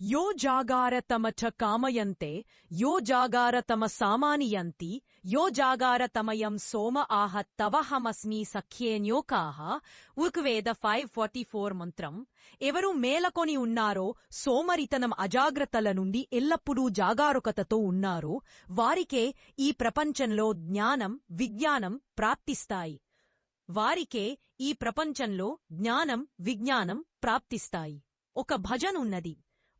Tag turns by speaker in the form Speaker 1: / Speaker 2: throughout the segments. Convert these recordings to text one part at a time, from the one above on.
Speaker 1: యో జాగారతమ చ కామయంతే యో జాగారతమ సామానియంతి యో జాగారతమయం సోమ ఆహ తవహమస్మి సఖ్యేన్యోకాహ ఉక్వేద ఫైవ్ ఫార్టీ ఫోర్ మంత్రం. ఎవరు మేలకొని ఉన్నారో సోమరితనం అజాగ్రత్తల నుండి ఎల్లప్పుడూ జాగారుకతతో ఉన్నారో వారికే ఈ ప్రపంచంలో జ్ఞానం విజ్ఞానం ప్రాప్తిస్తాయి. వారికే ఈ ప్రపంచంలో జ్ఞానం విజ్ఞానం ప్రాప్తిస్తాయి. ఒక భజనున్నది.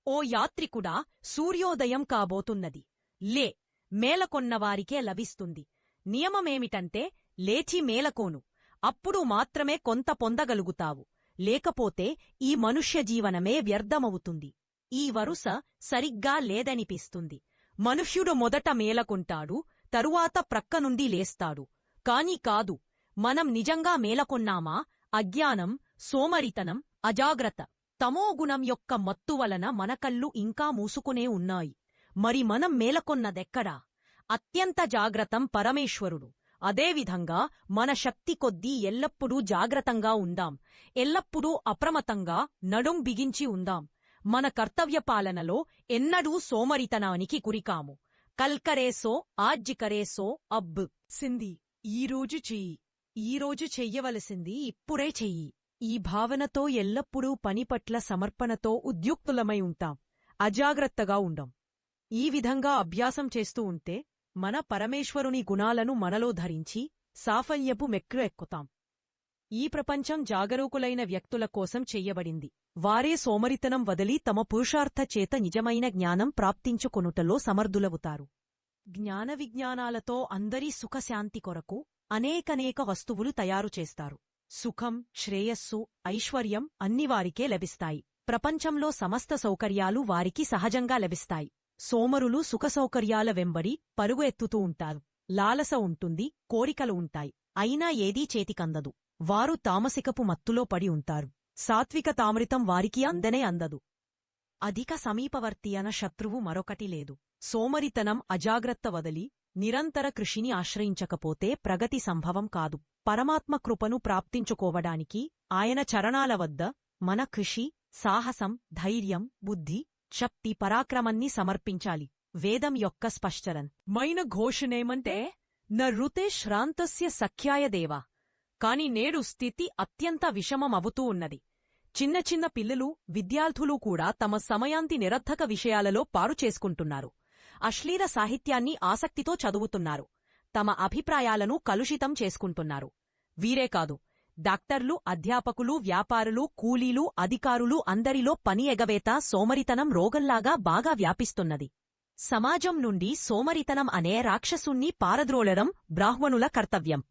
Speaker 1: ఓ యాత్రికుడా సూర్యోదయం కాబోతున్నది. లే మేలకొన్నవారికే లభిస్తుంది. నియమమేమిటంటే లేచి మేలకోను. అప్పుడు మాత్రమే కొంత పొందగలుగుతావు. లేకపోతే ఈ మనుష్య జీవనమే వ్యర్థమవుతుంది. ఈ వరుస సరిగ్గా లేదనిపిస్తుంది. మనుష్యుడు మొదట మేలకొంటాడు తరువాత ప్రక్కనుండి లేస్తాడు. కాని కాదు మనం నిజంగా మేలకొన్నామా? అజ్ఞానం సోమరితనం అజాగ్రత్త. తమోగుణం యొక్క మత్తు వలన మన కళ్ళు ఇంకా మూసుకునే ఉన్నాయి. మరి మనం మేలకొన్నదెక్కడా? అత్యంత జాగ్రత్తం పరమేశ్వరుడు. అదేవిధంగా మన శక్తి కొద్దీ ఎల్లప్పుడూ జాగ్రత్తంగా ఉందాం. ఎల్లప్పుడూ అప్రమత్తంగా నడుం బిగించి ఉందాం. మన కర్తవ్య పాలనలో ఎన్నడూ సోమరితనానికి కురికాము కల్కరేసో ఆజ్జికరేసో అబ్ సింది. ఈరోజు చెయ్యి. ఈరోజు చెయ్యవలసింది ఇప్పుడే చెయ్యి. ఈ భావనతో ఎల్లప్పుడూ పనిపట్ల సమర్పణతో ఉద్యుక్తులమై ఉంటాం. అజాగ్రత్తగా ఉండం. ఈ విధంగా అభ్యాసం చేస్తూ ఉంటే మన పరమేశ్వరుని గుణాలను మనలో ధరించి సాఫల్యపు మెక్కు ఎక్కుతాం. ఈ ప్రపంచం జాగరూకులైన వ్యక్తుల కోసం చెయ్యబడింది వారే సోమరితనం వదిలి తమ పురుషార్థ చేత నిజమైన జ్ఞానం ప్రాప్తించుకొనుటలో సమర్థులవుతారు. జ్ఞాన విజ్ఞానాలతో అందరి సుఖశాంతి కొరకు అనేకనేక వస్తువులు తయారు చేస్తారు. సుఖం శ్రేయస్సు ఐశ్వర్యం అన్ని వారికే లభిస్తాయి. ప్రపంచంలో సమస్త సౌకర్యాలు వారికి సహజంగా లభిస్తాయి. సోమరులు సుఖసౌకర్యాల వెంబడి పరుగు ఎత్తుతూ ఉంటారు. లాలస ఉంటుంది కోరికలు ఉంటాయి. అయినా ఏదీ చేతికందదు. వారు తామసికపు మత్తులో పడి ఉంటారు. సాత్విక తామృతం వారికి అందనే అందదు. అధిక సమీపవర్తి అన శత్రువు మరొకటి లేదు. సోమరితనం అజాగ్రత్త వదలి నిరంతర కృషిని ఆశ్రయించకపోతే ప్రగతి సంభవం కాదు. పరమాత్మ కృపను ప్రాప్తించుకోవడానికి ఆయన చరణాల వద్ద మన కృషి సాహసం ధైర్యం బుద్ధి శక్తి పరాక్రమాన్ని సమర్పించాలి. వేదం యొక్క స్పష్టరన్. మైన ఘోషణేమంటే న ఋతే శ్రాంతస్య సఖ్యాయ దేవా. కాని నేడు స్థితి అత్యంత విషమమవుతూ ఉన్నది. చిన్న చిన్న పిల్లలు విద్యార్థులు కూడా తమ సమయాంతి నిరర్థక విషయాలలో పారు చేసుకుంటున్నారు. అశ్లీల సాహిత్యాన్ని ఆసక్తితో చదువుతున్నారు. తమ అభిప్రాయాలను కలుషితం చేసుకుంటున్నారు. వీరే కాదు డాక్టర్లు అధ్యాపకులు వ్యాపారులు కూలీలు అధికారులు అందరిలో పని ఎగవేత సోమరితనం రోగంలాగా బాగా వ్యాపిస్తున్నది. సమాజం నుండి సోమరితనం అనే రాక్షసుణ్ణి పారద్రోలడం బ్రాహ్మణుల కర్తవ్యం.